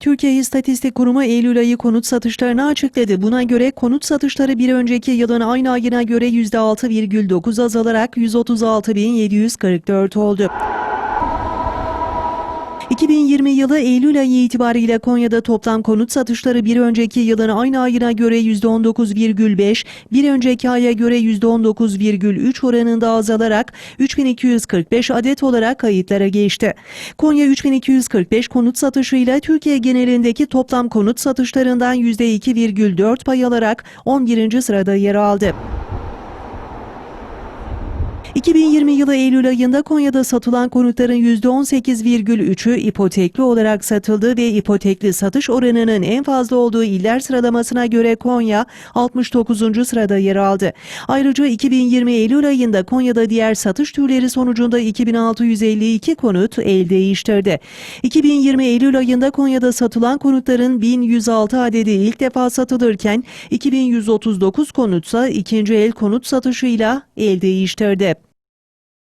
Türkiye İstatistik Kurumu Eylül ayı konut satışlarını açıkladı. Buna göre konut satışları bir önceki yılın aynı ayına göre %6,9 azalarak 136.744 oldu. 2020 yılı Eylül ayı itibariyle Konya'da toplam konut satışları bir önceki yılın aynı ayına göre %19,5, bir önceki aya göre %19,3 oranında azalarak 3245 adet olarak kayıtlara geçti. Konya 3245 konut satışıyla Türkiye genelindeki toplam konut satışlarından %2,4 pay alarak 11. sırada yer aldı. 2020 yılı Eylül ayında Konya'da satılan konutların %18,3'ü ipotekli olarak satıldı ve ipotekli satış oranının en fazla olduğu iller sıralamasına göre Konya 69. sırada yer aldı. Ayrıca 2020 Eylül ayında Konya'da diğer satış türleri sonucunda 2652 konut el değiştirdi. 2020 Eylül ayında Konya'da satılan konutların 1106 adedi ilk defa satılırken 2139 konutsa ikinci el konut satışıyla el değiştirdi.